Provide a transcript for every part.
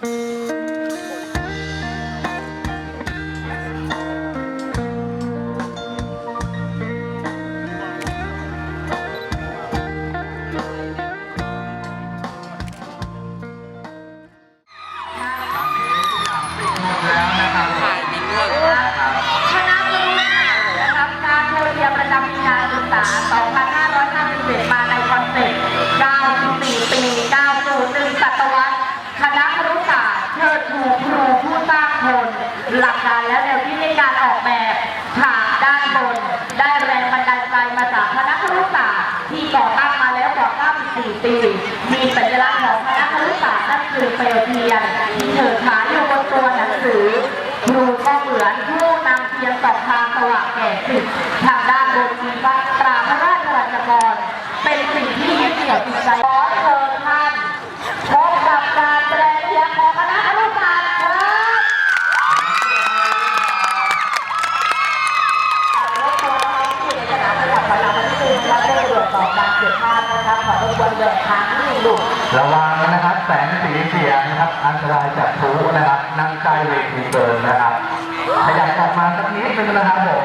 แ4 ปี มีสัญลักษณ์ของคณะครุศาสตร์นั่นคือเปรียวเทียนเถิดฐานอยู่บนตัวหนังสือครูก็เหมือนผู้นำเทียนสองทางสว่างแก่สิททางด้านบนมีวัดตราพระราชวัจกรเป็นสิ่งที่ยึดเหนี่ยวจิตใจ ขอรบกวนเดินทางนิดนึงลูกระวังนะครับแสงสีเสียงนะครับ อันตรายจากพลุนะครับนั่งใกล้เวทีเกินนะครับขยับออกมาสักนิดนึงนะครับผม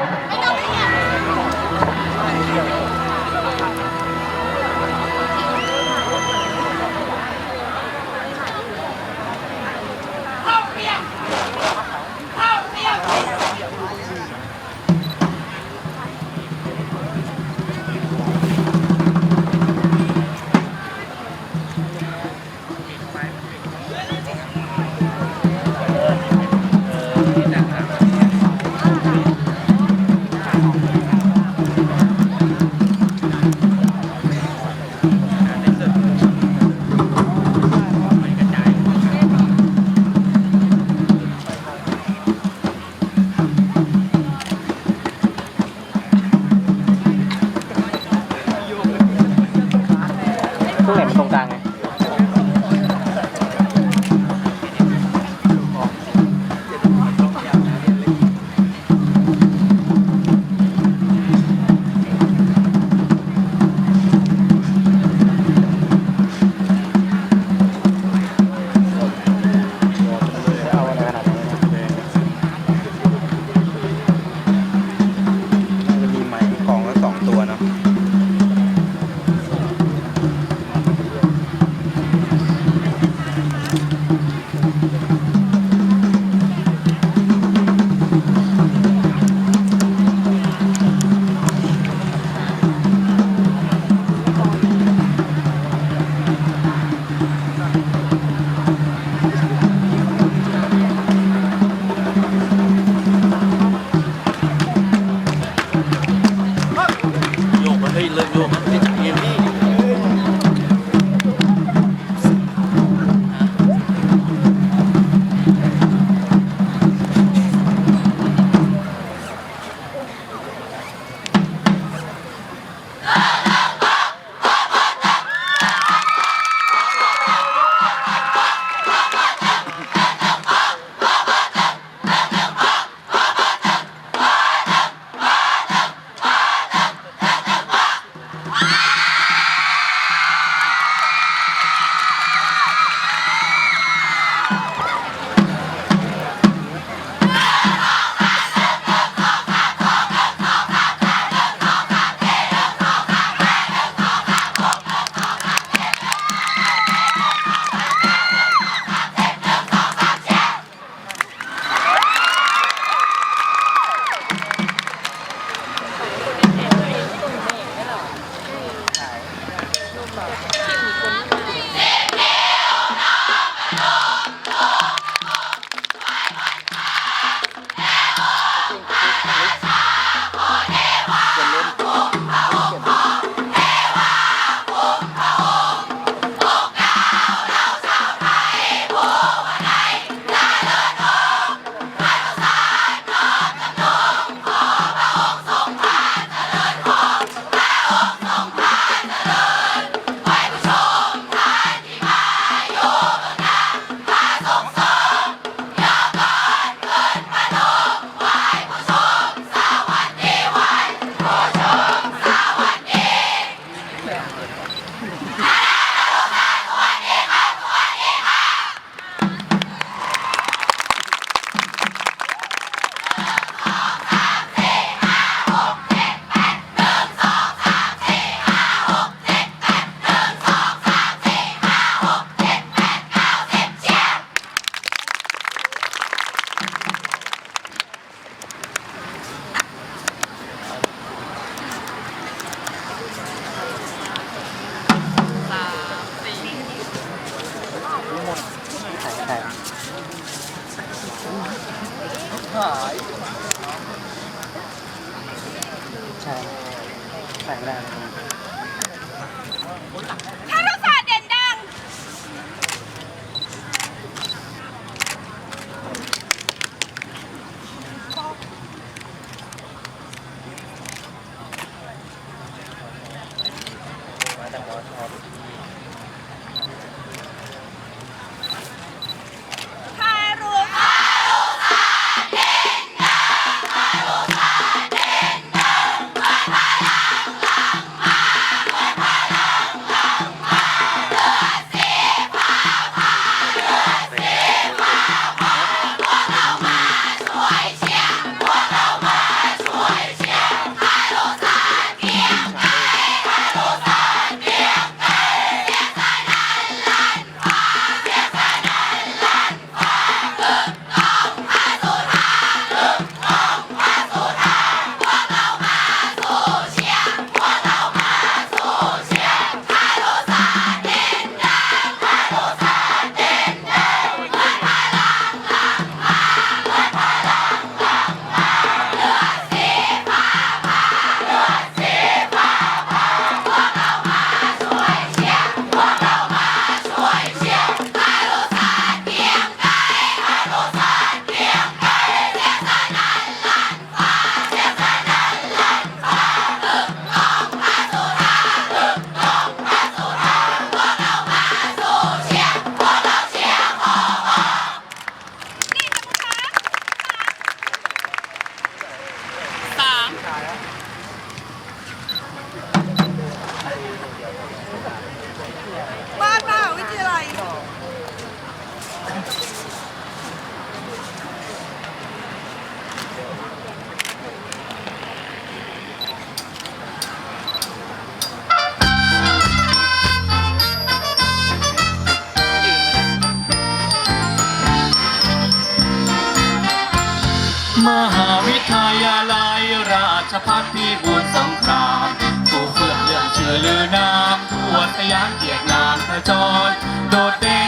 โดดเด่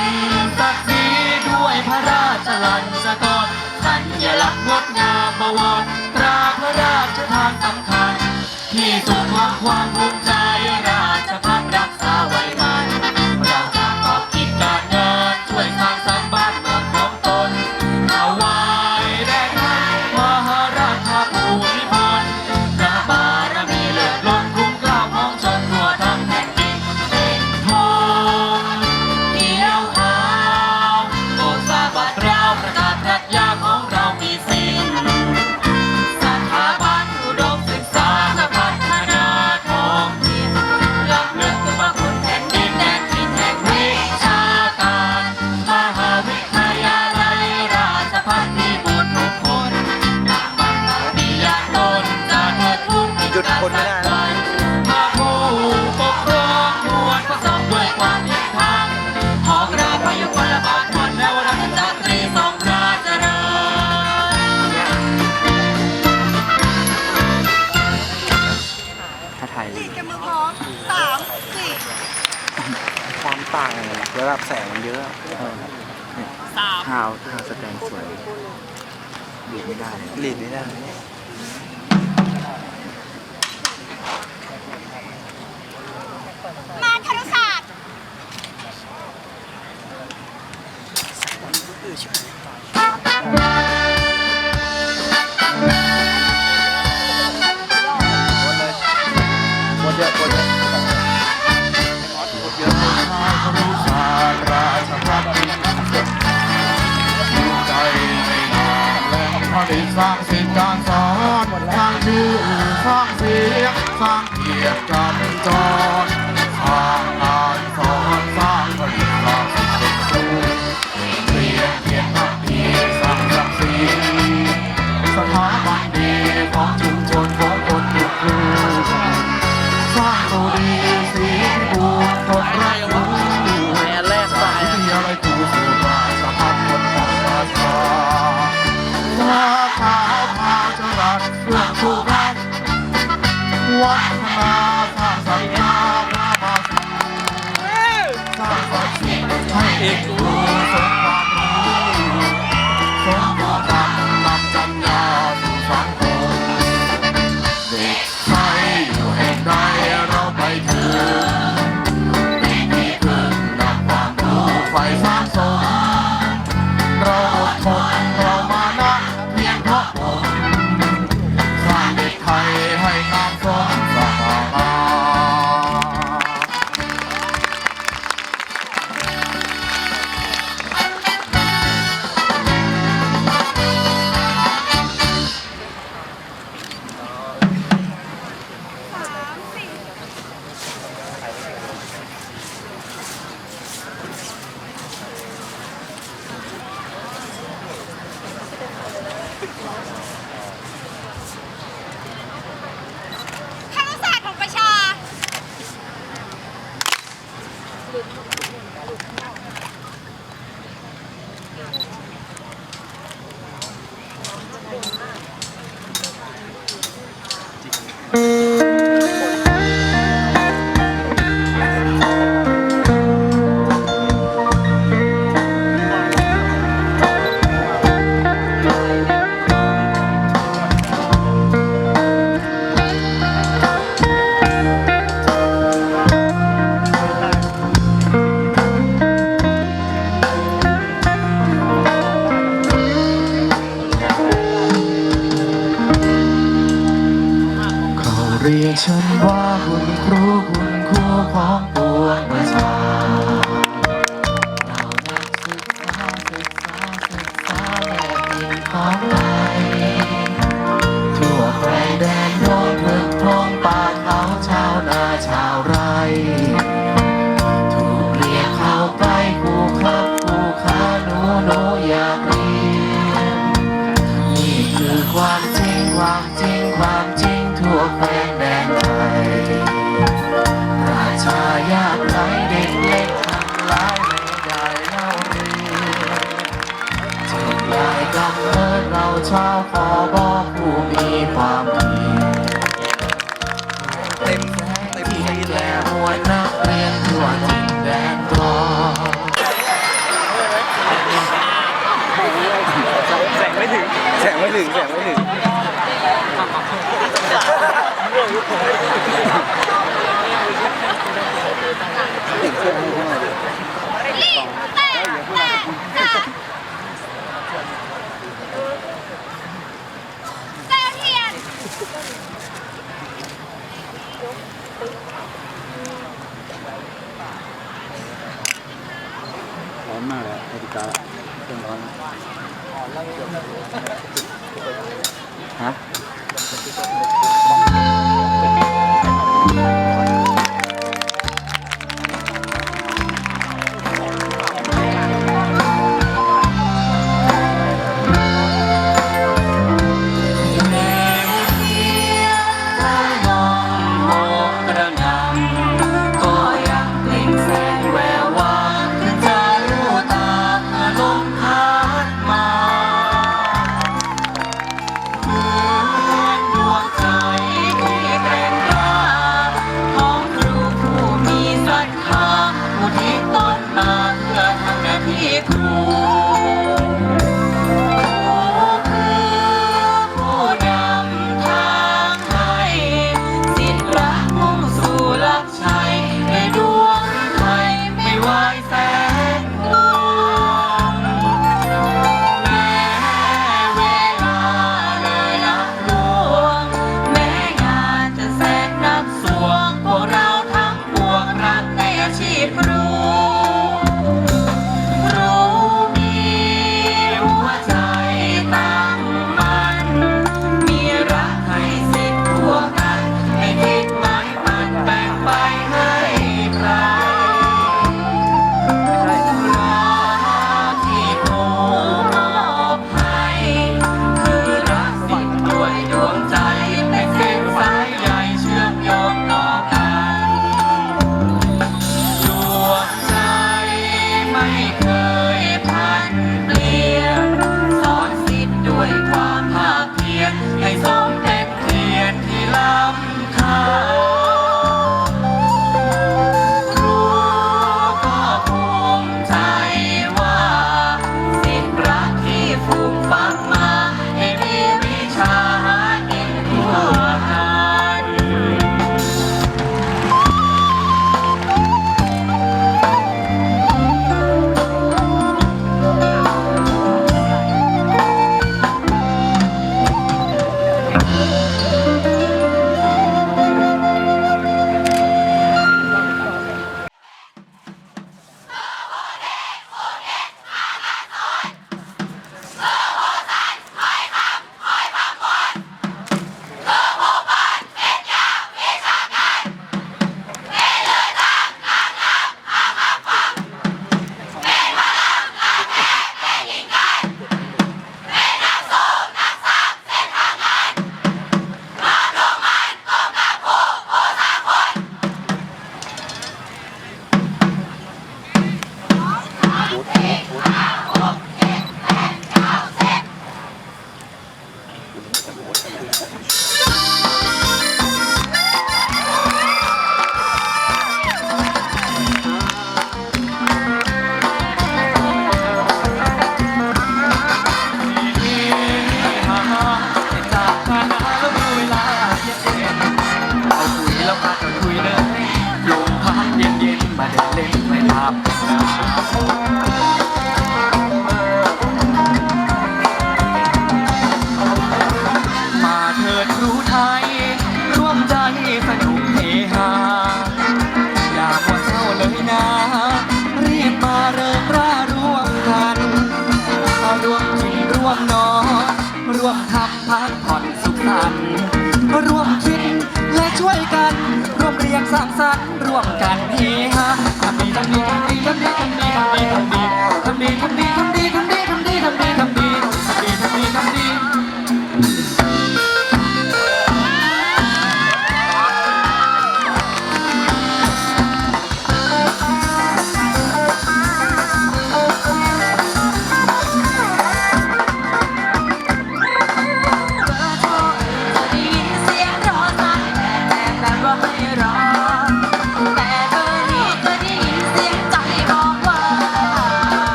นศักดิ์ศรีด้วยพระราชลันสกรสัญลักษณ์งดงามบวรตราพระราชทานสำคัญ ที่สุดของความภูมิ คนไม่ได้นะพระผู้ปกครองควรประสบด้วยความเที่ยงธรรมของเราพยุคลบาทวันและวรจักรีทรงราชเจริญถ้าไทยสี่กับมือพร้อมสามสี่ความต่างระดับแสงมันเยอะสาม ทาวทาวสแตนสวยหลีดไม่ได้หลีดไม่ได้ มาธนุศาสตร์ หมดเยอะหมดเยอะรู้ศาสตร์ราชพัฒน์อยู่ใจไม่นานแหล่งผลิตสร้างสิ่งการสอนสร้างชื่อสร้างเสียงสร้าง It ร้อนมากเลยนาฬิกาเครื่องร้อนฮะ Thank you.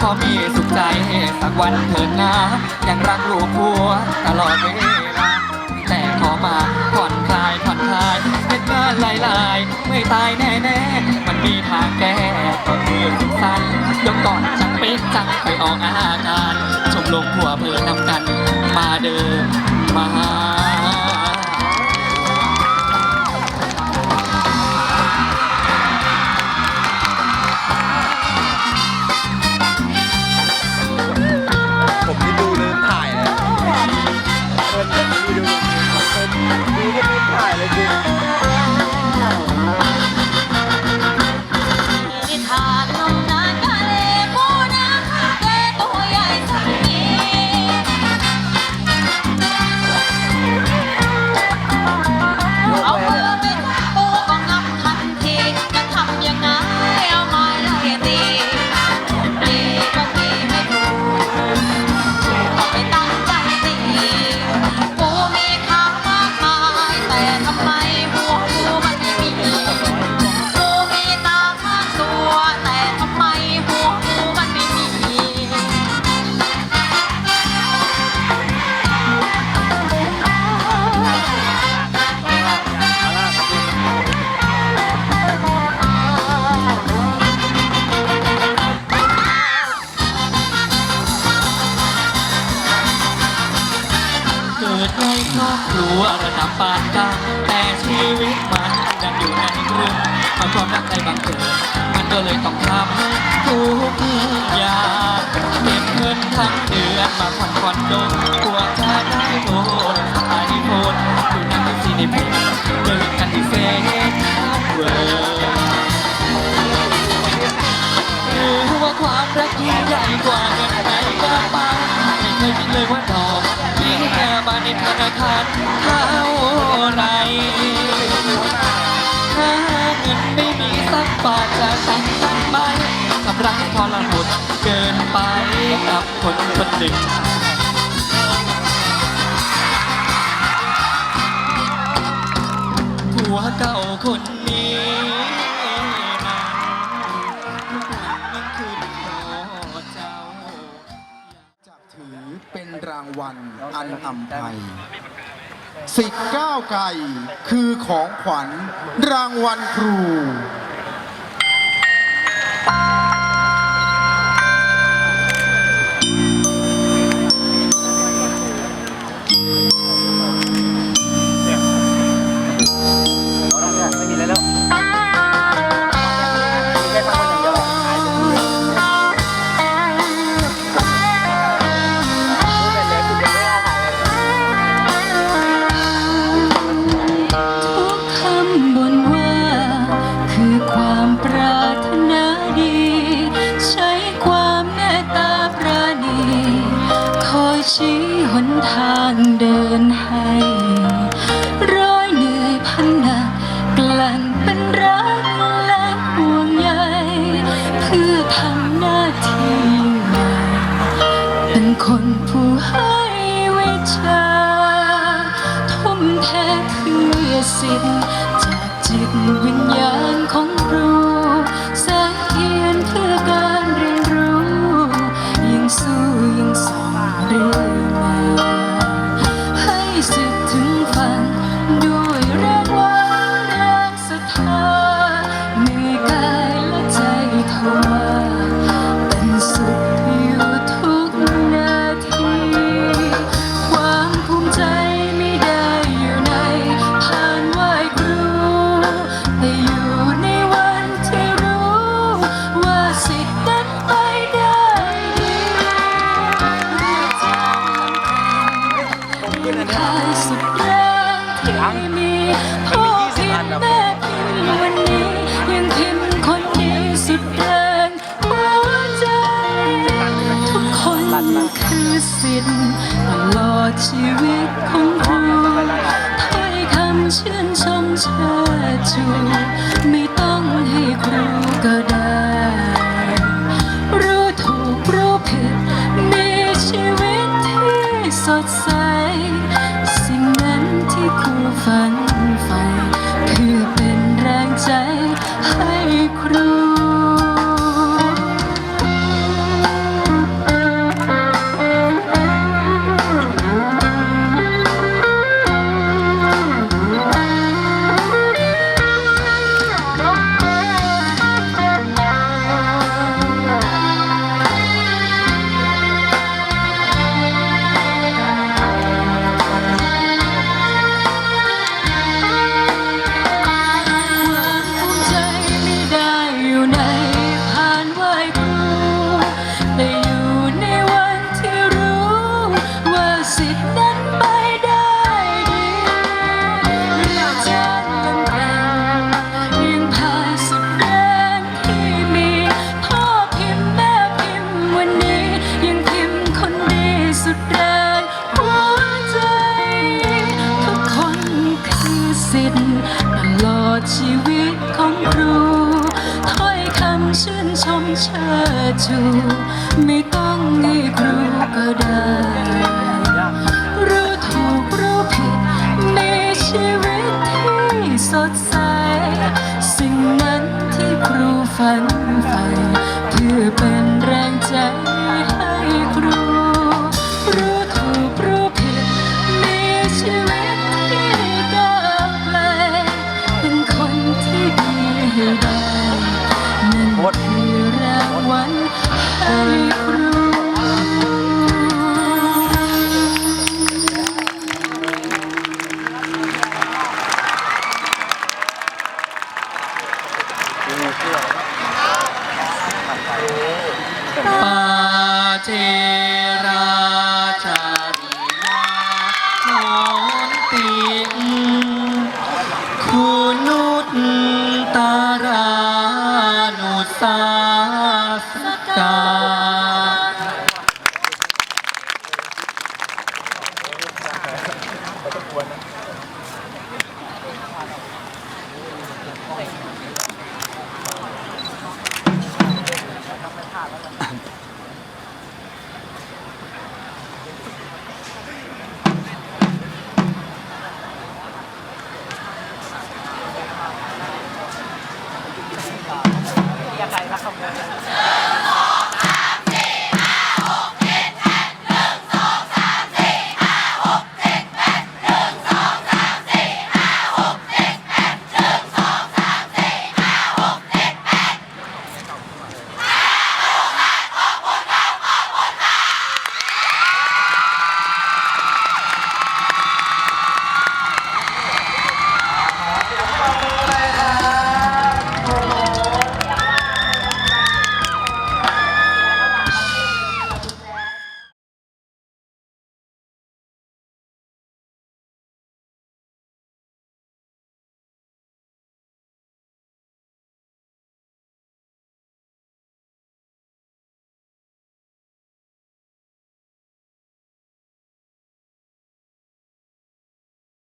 ขอมีสุขใจสักวันเถิดนะยังรักรูกผัวตลอดเวลาแต่ขอมาผ่อนคลายผ่อนคลายเป็นงานหลายๆไม่ตายแน่แน่มันมีทางแก้ก็คือสุขสันยกก่อนจังเป๊กจังไปออกอาการชมลงผัวเพื่อนำกัน มาเดินมา เลยว่าดอกทิ้งเธอมาในธนาคารเท่าไรถ้าเงินไม่มีสักบาทจะแต่งตั้ไหมกับรักทรหดเกินไปกับคนคนหนึ่ง วันอันอัมไพ่สิบเก้าไก่คือของขวัญรางวัลครู สดใส สิ่งนั้นที่คู่ฝันใฝ่เพื่อเป็นแรงใจให้